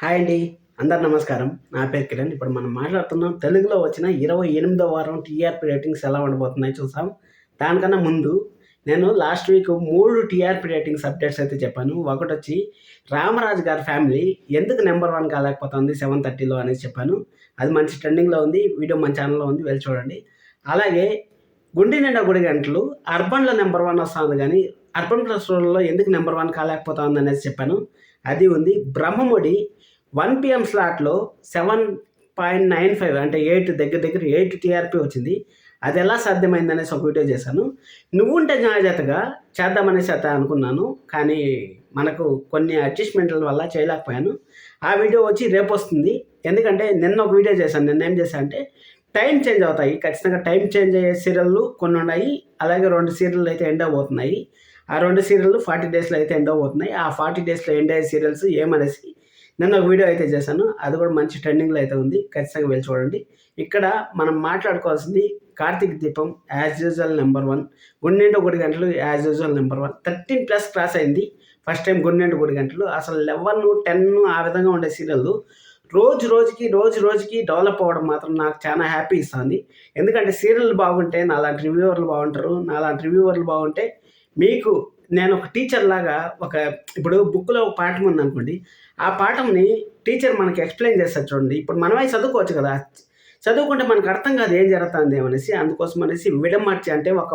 Hi అండి అందరు నమస్కారం. నా పేరు కిరణ్. ఇప్పుడు మనం మాట్లాడుతున్నాం తెలుగులో వచ్చిన ఇరవై ఎనిమిదో వారం టీఆర్పీ రేటింగ్స్ ఎలా ఉండబోతున్నాయి చూసాం దానికన్నా ముందు నేను లాస్ట్ వీక్ మూడు టీఆర్పీ రేటింగ్స్ అప్డేట్స్ అయితే చెప్పాను. ఒకటి వచ్చి రామరాజు గారి ఫ్యామిలీ ఎందుకు నెంబర్ వన్ కాలేకపోతుంది సెవెన్ థర్టీలో అనేసి చెప్పాను. అది మంచి ట్రెండింగ్లో ఉంది వీడియో మన ఛానల్లో ఉంది వెళ్ళి చూడండి. అలాగే గుండె నిండా గుడి గంటలు అర్బన్లో నెంబర్ వన్ వస్తుంది కానీ అర్బన్ ప్లస్ రోడ్లో ఎందుకు నెంబర్ వన్ కాలేకపోతుంది అనేసి చెప్పాను. అది ఉంది. బ్రహ్మముడి వన్ పిఎం స్లాట్లో సెవెన్ పాయింట్ నైన్ ఫైవ్ అంటే ఎయిట్ దగ్గర దగ్గర ఎయిట్ టీఆర్పీ వచ్చింది. అది ఎలా సాధ్యమైంది అనేసి ఒక వీడియో చేశాను. నువ్వుంటే జాగ్రత్తగా చేద్దామనేసి అత అనుకున్నాను. కానీ మనకు కొన్ని అడ్జస్ట్మెంట్ల వల్ల చేయలేకపోయాను. ఆ వీడియో వచ్చి రేపు వస్తుంది. ఎందుకంటే నిన్న ఒక వీడియో చేశాను. నిన్న ఏం చేశాను అంటే టైం చేంజ్ అవుతాయి. ఖచ్చితంగా టైం చేంజ్ అయ్యే సీరియళ్ళు కొన్ని ఉన్నాయి. అలాగే రెండు సీరియళ్ళు అయితే ఎండ్ అవబోతున్నాయి ఆ రెండు సీరియల్ ఫార్టీ డేస్లో అయితే ఎండ్ అవుతున్నాయి ఆ ఫార్టీ డేస్లో ఎండ్ అయ్యే సీరియల్స్ ఏమనేసి నిన్న ఒక వీడియో అయితే చేశాను. అది కూడా మంచి ట్రెండింగ్లో అయితే ఉంది. ఖచ్చితంగా వెళ్ళి చూడండి. ఇక్కడ మనం మాట్లాడుకోవాల్సింది Karthik Deepam as usual number one గుండెండు ఒకటి గంటలు as usual number one thirteen plus cross అయింది. ఫస్ట్ టైం గుండెండు ఒకటి గంటలు. అసలు లెవెన్ టెన్ ఆ విధంగా ఉండే సీరియల్ రోజు రోజుకి రోజు రోజుకి డెవలప్ అవ్వడం మాత్రం నాకు చాలా హ్యాపీ ఇస్తుంది. ఎందుకంటే సీరియల్ బాగుంటే నాలాంటి రివ్యూవర్లు బాగుంటారు. నాలాంటి రివ్యూవర్లు బాగుంటే మీకు నేను ఒక టీచర్ లాగా ఒక ఇప్పుడు బుక్లో ఒక పాఠం ఉంది అనుకోండి ఆ పాఠంని టీచర్ మనకి ఎక్స్ప్లెయిన్ చేస్తారు చూడండి. ఇప్పుడు మనమే చదువుకోవచ్చు కదా. చదువుకుంటే మనకు అర్థం కాదు ఏం జరుగుతుంది అనేసి అందుకోసం అనేసి విడమర్చి అంటే ఒక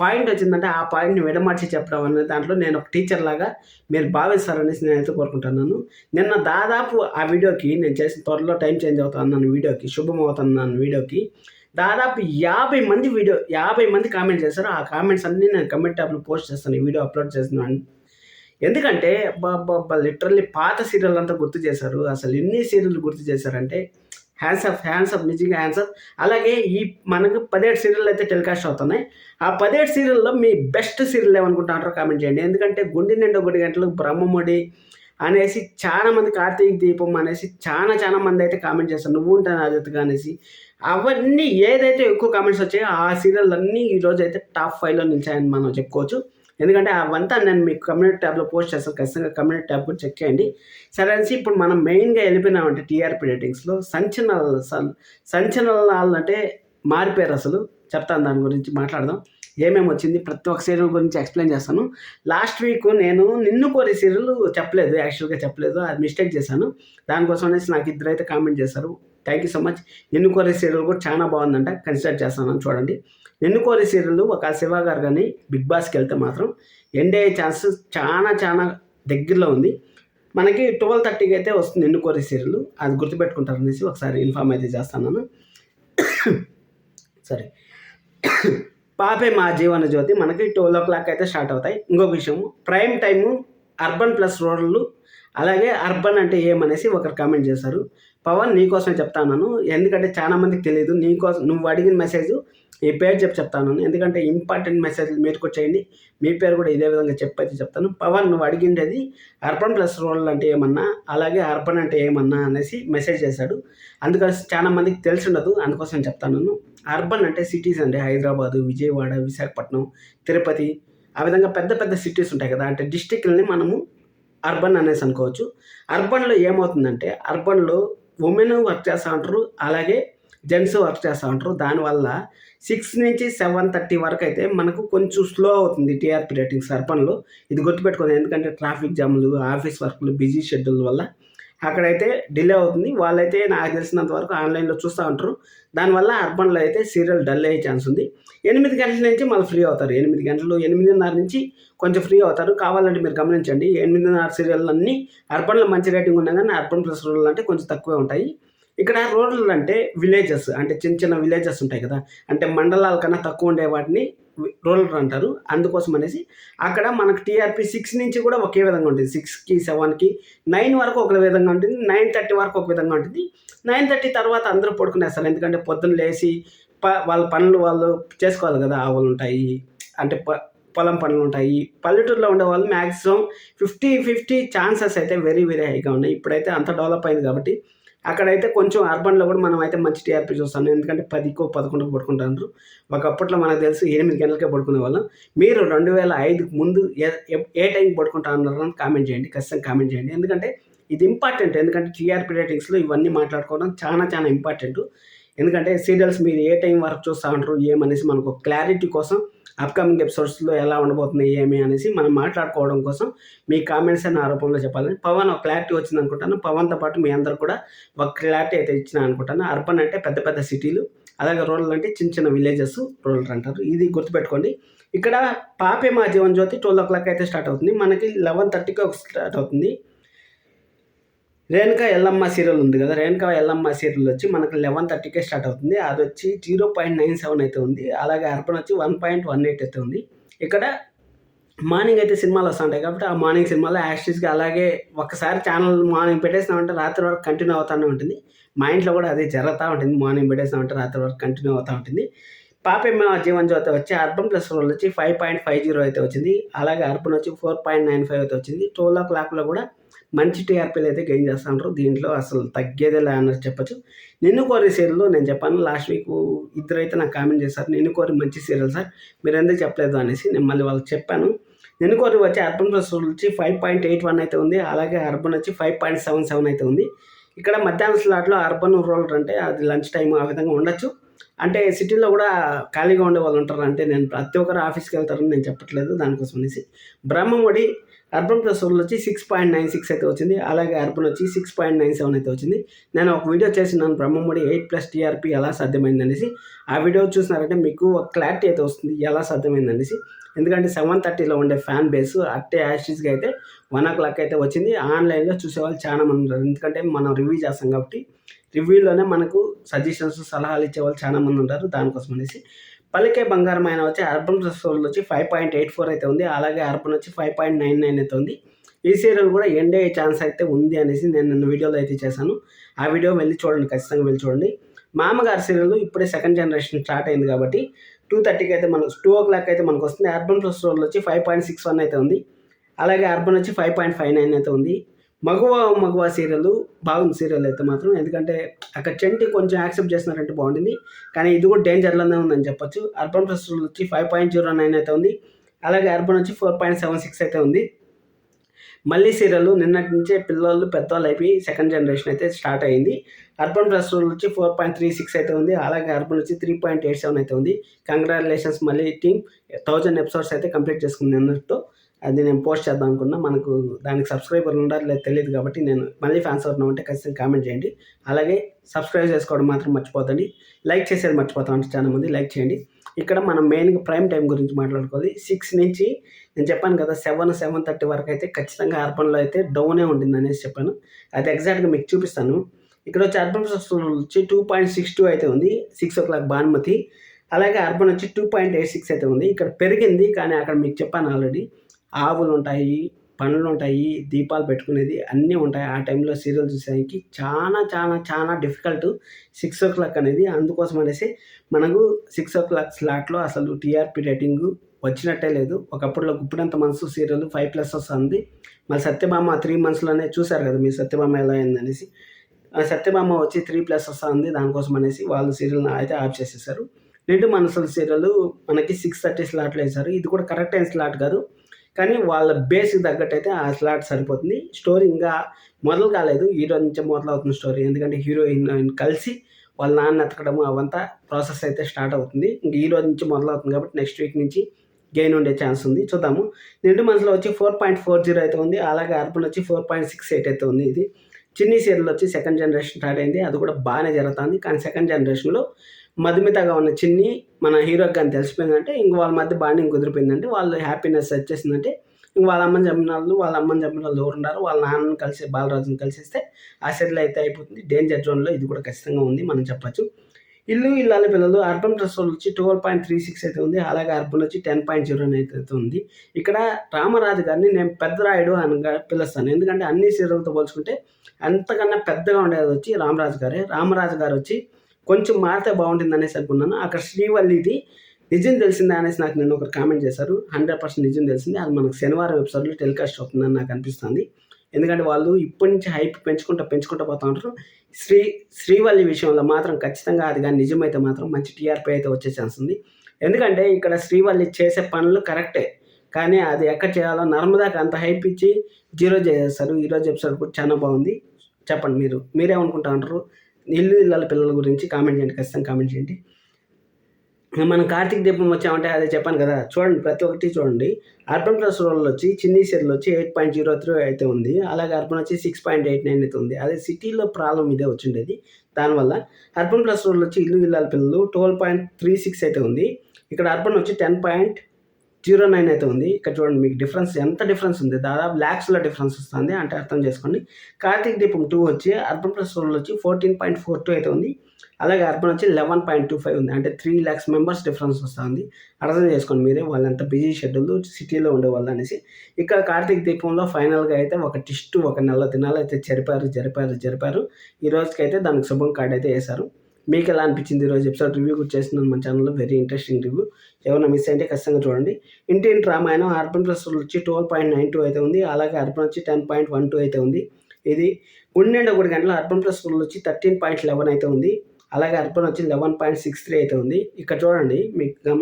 పాయింట్ వచ్చిందంటే ఆ పాయింట్ని విడమర్చి చెప్పడం అనేది దాంట్లో నేను ఒక టీచర్ లాగా మీరు భావిస్తారనేసి నేనైతే కోరుకుంటున్నాను. నిన్న దాదాపు ఆ వీడియోకి నేను చేసిన త్వరలో టైం చేంజ్ అవుతాను వీడియోకి శుభం అవుతున్నాను వీడియోకి దాదాపు యాభై మంది వీడియో యాభై మంది కామెంట్ చేశారు ఆ కామెంట్స్ అన్నీ నేను కమెంట్ ట్యాబ్లో పోస్ట్ చేస్తాను ఈ వీడియో అప్లోడ్ చేస్తున్నాను ఎందుకంటే బాబా లిటరల్లీ పాత సీరియల్ అంతా గుర్తు చేశారు. అసలు ఎన్ని సీరియల్ గుర్తు చేశారంటే హ్యాండ్స్ ఆఫ్ హ్యాండ్స్ ఆఫ్ నిజంగా హ్యాండ్స్ ఆఫ్ అలాగే ఈ మనకు పదిహేడు సీరియల్ అయితే టెలికాస్ట్ అవుతున్నాయి. ఆ పదిహేడు సీరియల్లో మీ బెస్ట్ సీరియల్ ఏమనుకుంటున్నారో కామెంట్ చేయండి. ఎందుకంటే గుండె నిండా ఒకటి గంటలు బ్రహ్మముడి అనేసి చాలా మంది కార్తీక దీపం అనేసి చాలా చాలా మంది అయితే కామెంట్ చేస్తారు. నువ్వు ఉంటాను అజత్గా అనేసి. అవన్నీ ఏదైతే ఎక్కువ కామెంట్స్ వచ్చాయో ఆ సీరియల్ అన్నీ ఈరోజు అయితే టాప్ ఫైవ్లో నిలిచాయని మనం చెప్పుకోవచ్చు. ఎందుకంటే అవంతా నేను మీకు కమ్యూనిటీ ట్యాబ్లో పోస్ట్ చేస్తాను. ఖచ్చితంగా కమ్యూనిటీ ట్యాబ్ కూడా చెక్ చేయండి. సరే అనేసి ఇప్పుడు మనం మెయిన్గా వెళ్ళిపోయినామంటే టీఆర్పీ రేటింగ్స్లో సంచలనాలు సంచలనాలు అంటే మారిపోయారు అసలు. చెప్తాను దాని గురించి మాట్లాడదాం. ఏమేమి వచ్చింది? ప్రతి ఒక్క సీరియల్ గురించి ఎక్స్ప్లెయిన్ చేస్తాను. లాస్ట్ వీక్ నేను నిన్ను కోరే సీరియల్ చెప్పలేదు. యాక్చువల్గా చెప్పలేదు. అది మిస్టేక్ చేశాను. దానికోసం అనేసి నాకు ఇద్దరు అయితే కామెంట్ చేశారు. థ్యాంక్ యూ సో మచ్ నిన్ను కోరే సీరియల్ కూడా చాలా బాగుందంట. కన్సిడర్ చేస్తాను చూడండి. నిన్ను కోరే సీరియల్ ఒక శివ గారు కానీ బిగ్ బాస్కి వెళ్తే మాత్రం ఎండ్ అయ్యే ఛాన్సెస్ చాలా చాలా దగ్గరలో ఉంది. మనకి ట్వెల్వ్ థర్టీకి అయితే వస్తుంది నిన్ను కోరే సీరియల్ అది గుర్తుపెట్టుకుంటారు అనేసి ఒకసారి ఇన్ఫామ్ అయితే చేస్తాను. సరే. పాపే మా జీవన జ్యోతి మనకి ట్వెల్వ్ ఓ క్లాక్ అయితే స్టార్ట్ అవుతాయి. ఇంకొక విషయం ప్రైమ్ టైము అర్బన్ ప్లస్ రోడ్లు అలాగే అర్బన్ అంటే ఏమనేసి ఒకరు కామెంట్ చేశారు. పవన్ నీకోసమే చెప్తాను ఎందుకంటే చాలా మందికి తెలియదు నీకోసం నువ్వు అడిగిన మెసేజ్ ఈ పేరు చెప్పి చెప్తాను. ఎందుకంటే ఇంపార్టెంట్ మెసేజ్ మీరు కూడా చేయండి మీ పేరు కూడా ఇదే విధంగా చెప్పైతే చెప్తాను. పవన్ నువ్వు అడిగిండేది అర్బన్ ప్లస్ రోల్ అంటే ఏమన్నా అలాగే అర్బన్ అంటే ఏమన్నా అనేసి మెసేజ్ చేశాడు. అందుకని చాలా మందికి తెలిసి ఉండదు. అందుకోసం చెప్తాను. అర్బన్ అంటే సిటీస్ అంటే హైదరాబాదు విజయవాడ విశాఖపట్నం తిరుపతి. ఆ విధంగా పెద్ద పెద్ద సిటీస్ ఉంటాయి కదా. అంటే డిస్టిక్లని మనము అర్బన్ అనేసి అనుకోవచ్చు. అర్బన్లో ఏమవుతుందంటే అర్బన్లో ఉమెన్ వర్క్ చేస్తూ ఉంటారు. అలాగే జెంట్స్ వర్క్ చేస్తూ ఉంటారు. దానివల్ల సిక్స్ నుంచి సెవెన్ థర్టీ వరకు అయితే మనకు కొంచెం స్లో అవుతుంది టీఆర్పీ రేటింగ్ సర్పన్లు ఇది గుర్తుపెట్టుకోండి. ఎందుకంటే ట్రాఫిక్ జామ్లు ఆఫీస్ వర్క్లు బిజీ షెడ్యూల్ వల్ల అక్కడైతే డిలే అవుతుంది. వాళ్ళైతే నాకు తెలిసినంత వరకు ఆన్లైన్లో చూస్తూ ఉంటారు. దానివల్ల అర్బన్లో అయితే సీరియల్ డల్ అయ్యే ఛాన్స్ ఉంది. ఎనిమిది గంటల నుంచి మళ్ళీ ఫ్రీ అవుతారు. ఎనిమిది గంటలు ఎనిమిదిన్నర నుంచి కొంచెం ఫ్రీ అవుతారు. కావాలంటే మీరు గమనించండి. ఎనిమిదిన్నర సీరియల్ అన్నీ అర్బన్లో మంచి రేటింగ్ ఉన్నా కానీ అర్బన్ ప్లస్ రూల్ అంటే కొంచెం తక్కువే ఉంటాయి. ఇక్కడ రూరల్ అంటే విలేజెస్ అంటే చిన్న చిన్న విలేజెస్ ఉంటాయి కదా. అంటే మండలాల కన్నా తక్కువ ఉండే వాటిని రూరల్ అంటారు. అందుకోసం అనేసి అక్కడ మనకు టీఆర్పీ సిక్స్ నుంచి కూడా ఒకే విధంగా ఉంటుంది. సిక్స్కి సెవెన్కి నైన్ వరకు ఒక విధంగా ఉంటుంది. నైన్ థర్టీ వరకు ఒక విధంగా ఉంటుంది. నైన్ థర్టీ తర్వాత అందరూ పడుకునేస్తారు. ఎందుకంటే పొద్దున్న లేచి ప వాళ్ళ పనులు వాళ్ళు చేసుకోవాలి కదా. ఆవులు ఉంటాయి. అంటే ప పొలం పనులు ఉంటాయి. పల్లెటూరులో ఉండే వాళ్ళు మ్యాక్సిమం ఫిఫ్టీ ఫిఫ్టీ ఛాన్సెస్ అయితే వెరీ వెరీ హైగా ఉన్నాయి. ఇప్పుడైతే అంత డెవలప్ అయింది కాబట్టి అక్కడైతే కొంచెం అర్బన్లో కూడా మనం అయితే మంచి టీఆర్పీ చూస్తాం. ఎందుకంటే పదికో పదకొండుకు పడుకుంటారు ఒకప్పట్లో మనకు తెలుసు ఎనిమిది గంటలకే పడుకునే వాళ్ళం. మీరు రెండు వేల ఐదుకు ముందు ఏ ఏ టైంకి పడుకుంటా అన్నారని కామెంట్ చేయండి. ఖచ్చితంగా కామెంట్ చేయండి. ఎందుకంటే ఇది ఇంపార్టెంట్ ఎందుకంటే టీఆర్పీ రేటింగ్స్లో ఇవన్నీ మాట్లాడుకోవడం చాలా చాలా ఇంపార్టెంట్ ఎందుకంటే సీరియల్స్ మీరు ఏ టైం వరకు చూస్తూ ఉంటారు ఏమనేసి మనకు క్లారిటీ కోసం అప్కమింగ్ ఎపిసోడ్స్లో ఎలా ఉండబోతున్నాయి ఏమి అనేసి మనం మాట్లాడుకోవడం కోసం మీ కామెంట్స్ అనే ఆరోపణలో చెప్పాలని పవన్ ఒక క్లారిటీ వచ్చింది అనుకుంటాను. పవన్తో పాటు మీ అందరు కూడా ఒక క్లారిటీ అయితే ఇచ్చిన అనుకుంటాను. అర్బన్ అంటే పెద్ద పెద్ద సిటీలు అలాగే రూరల్ అంటే చిన్న చిన్న విలేజెస్ రూరల్ అంటారు. ఇది గుర్తుపెట్టుకోండి. ఇక్కడ పాపే మా Jeevan Jyothi twelve o'clock అయితే స్టార్ట్ అవుతుంది. మనకి లెవెన్ థర్టీకి ఒక స్టార్ట్ అవుతుంది. రేణుకా ఎల్లమ్మ సీరియల్ ఉంది కదా. రేణుకా ఎల్లమ్మ సీరియల్ వచ్చి మనకు లెవెన్ థర్టీకే స్టార్ట్ అవుతుంది. అది వచ్చి జీరో పాయింట్ నైన్ సెవెన్ అయితే ఉంది. అలాగే అర్పణ వచ్చి వన్ పాయింట్ వన్ ఎయిట్ అయితే ఉంది. ఇక్కడ మార్నింగ్ అయితే సినిమాలు వస్తుంటాయి కాబట్టి ఆ మార్నింగ్ సినిమాలో యాక్టివ్స్గా అలాగే ఒకసారి ఛానల్ మార్నింగ్ పెట్టేసినామంటే రాత్రి వరకు కంటిన్యూ అవుతూనే ఉంటుంది. మా ఇంట్లో కూడా అదే జరుగుతూ ఉంటుంది. మార్నింగ్ పెట్టేసినామంటే రాత్రి వరకు కంటిన్యూ అవుతూ ఉంటుంది. పాపేమ జీవన్ జ్యోతి వచ్చి అర్బన్ ప్లస్ రోల్ వచ్చి ఫైవ్ పాయింట్ ఫైవ్ జీరో అయితే వచ్చింది. అలాగే అర్బన్ వచ్చి ఫోర్ పాయింట్ నైన్ ఫైవ్ అయితే వచ్చింది. ట్వెల్వ్ ఓ క్లాక్లో కూడా మంచి టీఆర్పీలు అయితే గెయిన్ చేస్తూ ఉంటారు దీంట్లో అసలు తగ్గేదే లే అన్నట్టు చెప్పచ్చు. నిన్ను కోరి సీరియల్లో నేను చెప్పాను. లాస్ట్ వీక్ ఇద్దరైతే నాకు కామెంట్ చేశారు. నిన్ను కోరి మంచి సీరియల్ సార్. మీరు ఎందుకు చెప్పలేదు అనేసి నేను మళ్ళీ వాళ్ళకి చెప్పాను. నిన్ను కోరి వచ్చి అర్బన్ ప్లస్ వచ్చి ఫైవ్ పాయింట్ ఎయిట్ వన్ అయితే ఉంది. అలాగే అర్బన్ వచ్చి ఫైవ్ పాయింట్ సెవెన్ సెవెన్ అయితే ఉంది. ఇక్కడ మధ్యాహ్న స్లాట్లో అర్బన్ రూరల్ అంటే అది లంచ్ టైం ఆ విధంగా ఉండొచ్చు. అంటే సిటీలో కూడా ఖాళీగా ఉండే వాళ్ళు ఉంటారు అంటే నేను ప్రతి ఒక్కరు ఆఫీస్కి వెళ్తారని నేను చెప్పట్లేదు దానికోసం అనేసి. బ్రహ్మముడి అర్బన్ ప్లస్ వల్ల వచ్చి సిక్స్ పాయింట్ నైన్ సిక్స్ అయితే వచ్చింది. అలాగే అర్బన్ వచ్చి సిక్స్ పాయింట్ నైన్ సెవెన్ అయితే వచ్చింది. నేను ఒక వీడియో చేసినాను బ్రహ్మముడి ఎయిట్ ప్లస్ టీఆర్పీ ఎలా సాధ్యమైంది అనేసి. ఆ వీడియో చూసినారంటే మీకు ఒక క్లారిటీ అయితే వస్తుంది ఎలా సాధ్యమైంది అనేసి. ఎందుకంటే సెవెన్ థర్టీలో ఉండే ఫ్యాన్ బేస్ అట్టే యాషీస్గా అయితే వన్ ఓ క్లాక్ అయితే వచ్చింది. ఆన్లైన్లో చూసేవాళ్ళు చాలా మంది ఉంటారు ఎందుకంటే మనం రివ్యూ చేస్తాం కాబట్టి రివ్యూలోనే మనకు సజెషన్స్ సలహాలు ఇచ్చేవాళ్ళు చాలా మంది ఉంటారు. దానికోసం అనేసి పలికే బంగారం అయిన వచ్చి అర్బన్ సోల్ వచ్చి ఫైవ్ పాయింట్ ఎయిట్ ఫోర్ అయితే ఉంది. అలాగే అర్బన్ వచ్చి ఫైవ్ పాయింట్ నైన్ నైన్ అయితే ఉంది. ఈ సీరియల్ కూడా ఎండ్ అయ్యే ఛాన్స్ అయితే ఉంది అనేసి నేను నిన్న వీడియోలో అయితే చేశాను. ఆ వీడియో వెళ్ళి చూడండి ఖచ్చితంగా వెళ్ళి చూడండి. మామగారి సీరియల్ ఇప్పుడే సెకండ్ జనరేషన్ స్టార్ట్ అయింది కాబట్టి టూ థర్టీకి అయితే మనకు టూ ఓ క్లాక్ అయితే మనకు వస్తుంది. అర్బన్ ప్లస్ రోల్ వచ్చి ఫైవ్ పాయింట్ సిక్స్ వన్ అయితే ఉంది. అలాగే అర్బన్ వచ్చి ఫైవ్ పాయింట్ ఫైవ్ నైన్ అయితే ఉంది. మగువ మగువ సీరియల్ బాగుంది సీరియల్ అయితే మాత్రం. ఎందుకంటే అక్కడ చెంటి కొంచెం యాక్సెప్ట్ చేస్తున్నారంటే బాగుంటుంది కానీ ఇది కూడా డేంజర్లోనే ఉందని చెప్పొచ్చు. అర్బన్ ప్లస్ వచ్చి ఫైవ్ పాయింట్ జీరో నైన్ అయితే ఉంది. అలాగే అర్బన్ వచ్చి ఫోర్ పాయింట్ సెవెన్ సిక్స్ అయితే ఉంది. మళ్ళీ సీరియల్ నిన్నటి నుంచే పిల్లలు పెద్దవాళ్ళు అయిపోయి సెకండ్ జనరేషన్ అయితే స్టార్ట్ అయింది. అర్బన్ ప్లస్ వచ్చి ఫోర్ పాయింట్ త్రీ సిక్స్ అయితే ఉంది. అలాగే అర్బన్ వచ్చి త్రీ పాయింట్ ఎయిట్ సెవెన్ అయితే ఉంది. కంగ్రాచులేషన్స్ మళ్ళీ టీమ్ థౌజండ్ ఎపిసోడ్స్ అయితే కంప్లీట్ చేసుకుంది అన్నట్టు. అది నేను పోస్ట్ చేద్దాం అనుకున్నా. మనకు దానికి సబ్స్క్రైబర్ ఉండాలి లేదు తెలియదు కాబట్టి నేను మళ్ళీ ఫ్యాన్స్ అవుతున్నా ఉంటే ఖచ్చితంగా కామెంట్ చేయండి. అలాగే సబ్స్క్రైబ్ చేసుకోవడం మాత్రం మర్చిపోతండి. లైక్ చేసేది మర్చిపోతాం అంటే చాలా మంది. లైక్ చేయండి. ఇక్కడ మనం మెయిన్గా ప్రైమ్ టైం గురించి మాట్లాడుకోవాలి. సిక్స్ నుంచి నేను చెప్పాను కదా సెవెన్ సెవెన్ థర్టీ వరకు అయితే ఖచ్చితంగా అర్బన్లో అయితే డౌనే ఉంటుంది అనేసి చెప్పాను. అది ఎగ్జాక్ట్గా మీకు చూపిస్తాను. ఇక్కడ వచ్చి అర్బన్ వచ్చి టూ పాయింట్ సిక్స్ టూ అయితే ఉంది. సిక్స్ ఓ క్లాక్ భానుమతి అలాగే అర్బన్ వచ్చి టూ పాయింట్ ఎయిట్ సిక్స్ అయితే ఉంది. ఇక్కడ పెరిగింది కానీ అక్కడ మీకు చెప్పాను ఆల్రెడీ ఆవులు ఉంటాయి పండ్లు ఉంటాయి దీపాలు పెట్టుకునేది అన్నీ ఉంటాయి. ఆ టైంలో సీరియల్ చూసేదానికి చాలా చాలా చాలా డిఫికల్ట్ సిక్స్ ఓ క్లాక్ అనేది. అందుకోసం అనేసి మనకు సిక్స్ ఓ క్లాక్ స్లాట్లో అసలు టీఆర్పీ రేటింగ్ వచ్చినట్టే లేదు. ఒకప్పుడులో గుప్పినంత మనసు సీరియల్ ఫైవ్ ప్లస్ వస్తుంది. మళ్ళీ సత్యభామ త్రీ మంత్స్లోనే చూశారు కదా మీ సత్యభామ ఎలా అయిందనేసి. సత్యభామ వచ్చి త్రీ ప్లస్ వస్తుంది. దానికోసం అనేసి వాళ్ళు సీరియల్ అయితే ఆఫ్ చేసేసారు. నిండు మనసుల సీరియల్ మనకి సిక్స్ థర్టీ స్లాట్లో వేశారు. ఇది కూడా కరెక్ట్ అయిన స్లాట్ కాదు. కానీ వాళ్ళ బేస్కి తగ్గట్టు అయితే ఆ స్లాట్ సరిపోతుంది. స్టోరీ ఇంకా మొదలు కాలేదు. హీరో నుంచే మొదలవుతుంది స్టోరీ ఎందుకంటే హీరోయిన్ కలిసి వాళ్ళ నాన్న ఎతకడము అవంతా ప్రాసెస్ అయితే స్టార్ట్ అవుతుంది. ఇంక ఈ రోజు నుంచి మొదలవుతుంది కాబట్టి నెక్స్ట్ వీక్ నుంచి గెయిన్ ఉండే ఛాన్స్ ఉంది. చూద్దాము. నిండు మనసులో వచ్చి ఫోర్ పాయింట్ ఫోర్ జీరో అయితే ఉంది. అలాగే అర్బన్ వచ్చి ఫోర్ పాయింట్ సిక్స్ ఎయిట్ అయితే ఉంది ఇది. చిన్ని సీరియల్ వచ్చి సెకండ్ జనరేషన్ స్టార్ట్ అయింది. అది కూడా బాగానే జరుగుతుంది. కానీ సెకండ్ జనరేషన్లో మధుమితగా ఉన్న చిన్ని మన హీరోకి కానీ తెలిసిపోయిందంటే ఇంక వాళ్ళ మధ్య బాండింగ్ కుదిరిపోయిందంటే వాళ్ళు హ్యాపీనెస్ వచ్చేసిందంటే ఇంక వాళ్ళ అమ్మని చంపిన వాళ్ళు వాళ్ళ అమ్మని చంపిన వాళ్ళు ఎవరు ఉన్నారు వాళ్ళ నాన్నని కలిసి బాలరాజుని కలిసిస్తే ఆ సెటిల్ అయితే అయిపోతుంది. డేంజర్ జోన్లో ఇది కూడా ఖచ్చితంగా ఉంది మనం చెప్పచ్చు. ఇల్లు ఇల్లాల పిల్లలు అర్బన్ ట్రస్ట్ వచ్చి ట్వెల్వ్ పాయింట్ త్రీ సిక్స్ అయితే ఉంది. అలాగే అర్బన్ వచ్చి టెన్ పాయింట్ జీరో అయితే ఉంది. ఇక్కడ రామరాజు గారిని నేను పెద్దరాయుడు అని పిలుస్తాను. ఎందుకంటే అన్ని సీరియల్తో పోల్చుకుంటే అంతకన్నా పెద్దగా ఉండేది వచ్చి రామరాజు గారే. రామరాజు గారు వచ్చి కొంచెం మారితే బాగుంటుంది అనేసి అనుకున్నాను. అక్కడ శ్రీవల్లిది నిజం తెలిసిందా అనేసి నాకు నేను ఒకరు కామెంట్ చేశారు. హండ్రెడ్ పర్సెంట్ నిజం తెలిసింది. అది మనకు శనివారం ఎపిసోడ్లో టెలికాస్ట్ అవుతుందని నాకు అనిపిస్తుంది. ఎందుకంటే వాళ్ళు ఇప్పటి నుంచి హైప్ పెంచుకుంటూ పెంచుకుంటూ పోతూ ఉంటారు. శ్రీ శ్రీవల్లి విషయంలో మాత్రం ఖచ్చితంగా అది కానీ నిజమైతే మాత్రం మంచి టీఆర్పీ అయితే వచ్చే ఛాన్స్ ఉంది. ఎందుకంటే ఇక్కడ శ్రీవల్లి చేసే పనులు కరెక్టే. కానీ అది ఎక్కడ చేయాలో నర్మదాకి అంత హైప్ ఇచ్చి జీరో చేసేస్తారు. ఈరోజు ఎపిసోడ్ కూడా చాలా బాగుంది. చెప్పండి మీరు. మీరేమనుకుంటా ఉంటారు? ఇల్లు ఇళ్ళ పిల్లల గురించి కామెంట్ చేయండి ఖచ్చితంగా కామెంట్ చేయండి. మనం కార్తీక దీపం వచ్చామంటే అదే చెప్పాను కదా చూడండి ప్రతి ఒక్కటి చూడండి. అర్బన్ ప్లస్ రోల్ వచ్చి చిన్ని సెల్ వచ్చి ఎయిట్ పాయింట్ జీరో త్రీ అయితే ఉంది. అలాగే అర్బన్ వచ్చి సిక్స్ పాయింట్ ఎయిట్ నైన్ అయితే ఉంది. అదే సిటీలో ప్రాబ్లం ఇదే వచ్చిండేది. దానివల్ల అర్బన్ ప్లస్ రోల్ వచ్చి ఇల్లు ఇల్లాల పిల్లలు ట్వెల్వ్ పాయింట్ త్రీ సిక్స్ అయితే ఉంది. ఇక్కడ అర్బన్ వచ్చి టెన్ పాయింట్ జీరో నైన్ అయితే ఉంది. ఇక్కడ చూడండి మీకు డిఫరెన్స్ ఎంత డిఫరెన్స్ ఉంది? దాదాపు ల్యాక్స్లో డిఫరెన్స్ వస్తుంది అంటే అర్థం చేసుకోండి. కార్తీక దీపం టూ వచ్చి అర్బన్ ప్లస్ రోల్ వచ్చి ఫోర్టీన్ పాయింట్ ఫోర్ టూ అయితే ఉంది. అలాగే అర్బన్ వచ్చి లెవెన్ పాయింట్ టూ ఫైవ్ ఉంది. అంటే త్రీ ల్యాక్స్ మెంబర్స్ డిఫరెన్స్ వస్తుంది. అర్థం చేసుకోండి మీరే వాళ్ళంత బిజీ షెడ్యూల్ సిటీలో ఉండే వాళ్ళు అనేసి. ఇక్కడ కార్తీక దీపంలో ఫైనల్గా అయితే ఒక టిస్ట్ ఒక నెల దినాలు అయితే జరిపారు జరిపారు జరిపారు. ఈ రోజుకైతే దానికి శుభం కార్డ్ అయితే వేశారు. మీకు ఎలా అనిపించింది ఈరోజు ఎపిసోడ్ రివ్యూ కూడా చేస్తున్నాను మన ఛానల్లో వెరీ ఇంట్రెస్టింగ్ రివ్యూ ఎవరైనా మిస్ అయితే ఖచ్చితంగా చూడండి. ఇంటి రామాయణం అర్బన్ ప్లస్ వచ్చి ట్వెల్వ్ పాయింట్ నైన్ టూ అయితే ఉంది. అలాగే అర్బన్ వచ్చి టెన్ పాయింట్ వన్ టూ అయితే ఉంది. ఇది గుండెండ ఒకటి గంటల అర్బన్ ప్లస్ వచ్చి థర్టీన్ పాయింట్ లెవెన్ అయితే ఉంది. అలాగే అర్బన్ వచ్చి లెవెన్ పాయింట్ సిక్స్ త్రీ అయితే ఉంది. ఇక్కడ చూడండి మీకు గమ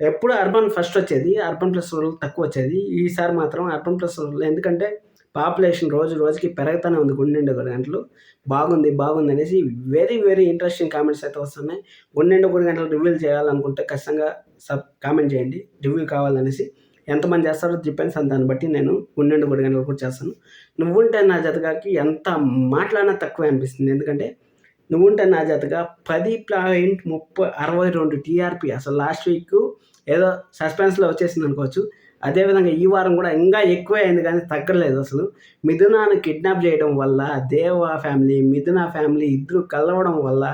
ఎప్పుడు అర్బన్ ఫస్ట్ వచ్చేది అర్బన్ ప్లస్ తక్కువ వచ్చేది. ఈసారి మాత్రం అర్బన్ ప్లస్ ఎందుకంటే పాపులేషన్ రోజు రోజుకి పెరుగుతూనే ఉంది గుండెండు గంటలు. బాగుంది బాగుంది అనేసి వెరీ వెరీ ఇంట్రెస్టింగ్ కామెంట్స్ అయితే వస్తున్నాయి. గుండెండు గుడి గంటలు రివ్యూ చేయాలనుకుంటే ఖచ్చితంగా సబ్ కామెంట్ చేయండి. రివ్యూ కావాలనేసి ఎంతమంది చేస్తారో డిపెండ్స్ అని దాన్ని బట్టి నేను గుండెండు గుడి గంటలు కూడా చేస్తాను. నువ్వుంటే నా జతగాకి ఎంత మాట్లాడినా తక్కువే అనిపిస్తుంది. ఎందుకంటే నువ్వుంటే నా జతగా పది పాయింట్ ముప్పై అరవై రెండు టీఆర్పీ అసలు లాస్ట్ వీక్ ఏదో సస్పెన్స్లో వచ్చేసింది అనుకోవచ్చు. అదేవిధంగా ఈ వారం కూడా ఇంకా ఎక్కువే అయింది కానీ తగ్గలేదు అసలు. మిథునాను కిడ్నాప్ చేయడం వల్ల దేవ ఫ్యామిలీ మిథున ఫ్యామిలీ ఇద్దరు కలవడం వల్ల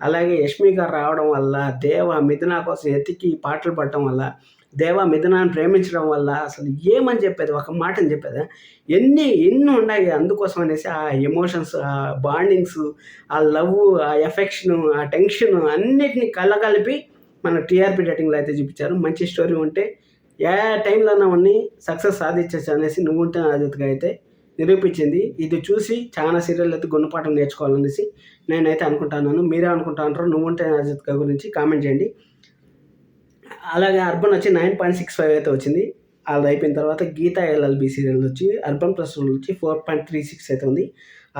అలాగే యష్మి గారు రావడం వల్ల దేవ మిథున కోసం ఎతికి పాటలు పడటం వల్ల దేవ మిథునాన్ని ప్రేమించడం వల్ల అసలు ఏమని చెప్పేది? ఒక మాట అని చెప్పేది? ఎన్ని ఎన్ని ఉన్నాయి అందుకోసం అనేసి ఆ ఎమోషన్స్ ఆ బాండింగ్స్ ఆ లవ్ ఆ ఎఫెక్షను ఆ టెన్షన్ అన్నిటిని కలగలిపి మన టీఆర్పీ రేటింగ్లో అయితే చూపించారు. మంచి స్టోరీ ఉంటే ఏ టైంలో ఉన్ని సక్సెస్ సాధించచ్చు అనేసి నువ్వుంటే ఆజత్గా అయితే నిరూపించింది. ఇది చూసి చాలా సీరియల్ అయితే గుణపాఠం నేర్చుకోవాలనేసి నేనైతే అనుకుంటున్నాను. మీరే అనుకుంటా అంటారు నువ్వుంటే ఆజత్గా గురించి కామెంట్ చేయండి. అలాగే అర్బన్ వచ్చి నైన్ పాయింట్ సిక్స్ ఫైవ్ అయితే వచ్చింది. అది అయిపోయిన తర్వాత గీతా ఎల్ఎల్బి సీరియల్ వచ్చి అర్బన్ ప్లస్ వచ్చి ఫోర్ పాయింట్ త్రీ సిక్స్ అయితే ఉంది.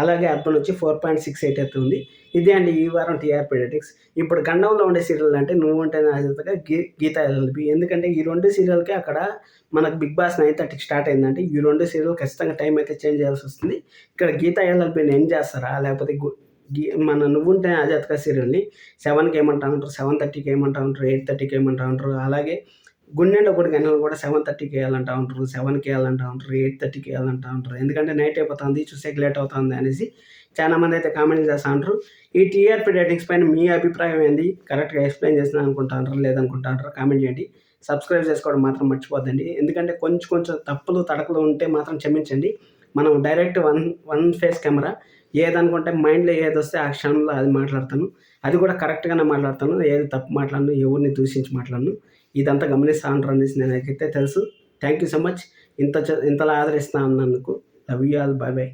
అలాగే అర్బన్ వచ్చి ఫోర్ పాయింట్ సిక్స్ ఎయిట్ అయితే ఉంది. ఇదే అండి ఈ వారం టీఆర్పీ రేటింగ్స్ ఇప్పుడు గండంలో ఉండే సీరియల్ అంటే నువ్వు ఉంటే నాజతగా గీ గీత ఎల్ఎల్బి. ఎందుకంటే ఈ రెండు సీరియల్కి అక్కడ మనకు బిగ్ బాస్ నైన్ థర్టీకి స్టార్ట్ అయిందంటే ఈ రెండు సీరియల్ ఖచ్చితంగా టైం అయితే చేంజ్ చేయాల్సి వస్తుంది. ఇక్కడ గీత ఎల్ఎల్బిని ఏం చేస్తారా? లేకపోతే మన నువ్వుంటే అజాత్కా సీరియల్ని సెవెన్కి ఏమంటా ఉంటారు? సెవెన్ థర్టీకి ఏమంటా ఉంటారు? ఎయిట్ థర్టీకి ఏమంటా ఉంటారు? అలాగే గుండెండ ఒకటి గంటలు కూడా సెవెన్ థర్టీకి వేయాలంటా ఉంటారు సెవెన్కి వేయాలంటా ఉంటారు ఎయిట్ థర్టీకి వేయాలంటా ఉంటారు. ఎందుకంటే నైట్ అయిపోతుంది చూసేకి లేట్ అవుతుంది అనేసి చాలా మంది అయితే కామెంట్ చేస్తూ ఉంటారు. ఈ టీఆర్పీ రేటింగ్స్ పైన మీ అభిప్రాయం ఏంది? కరెక్ట్గా ఎక్స్ప్లెయిన్ చేసిన అనుకుంటారు లేదనుకుంటారు కామెంట్ చేయండి. సబ్స్క్రైబ్ చేసుకోవడం మాత్రం మర్చిపోద్దండి. ఎందుకంటే కొంచెం కొంచెం తప్పులు తడకలు ఉంటే మాత్రం క్షమించండి. మనం direct one one face camera ఏదనుకుంటే మైండ్లో ఏది వస్తే ఆ క్షణంలో అది మాట్లాడతాను. అది కూడా కరెక్ట్గానే మాట్లాడతాను. ఏది తప్పు మాట్లాడను ఎవరిని దూషించి మాట్లాడను. ఇదంతా గమనిస్తా ఉంటారు అనేసి నాకైతే తెలుసు. థ్యాంక్ యూ సో మచ్ ఇంత ఇంతలా ఆదరిస్తా అన్నందుకు love you all bye bye